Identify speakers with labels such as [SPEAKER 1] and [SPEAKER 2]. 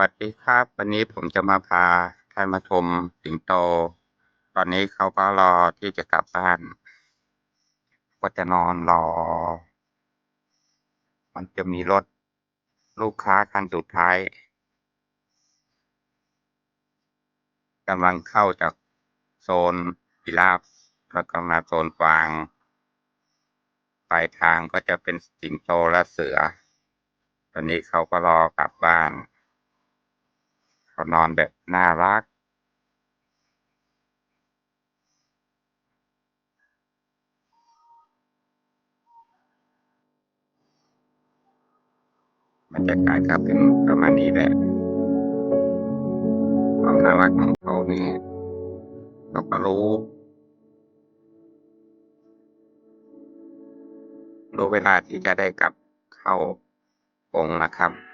[SPEAKER 1] วัสดีครับ วันนี้ผมจะมาพาท่านมาชมสิงโต ตอนนี้เขาก็รอที่จะกลับบ้าน ก็จะนอนรอ มันจะมีรถลูกค้าคันสุดท้ายกำลังเข้าจากโซนพิราบแล้วก็มาโซนฟางปลายทางก็จะเป็นสิงโตและเสือ ตอนนี้เขาก็รอกลับบ้าน เขานอนแบบน่ารัก บรรยากาศก็เป็นประมาณนี้แหละความน่ารักของเขานี่เราก็รู้รู้เวลาที่จะได้กลับเข้ากรงนะครับ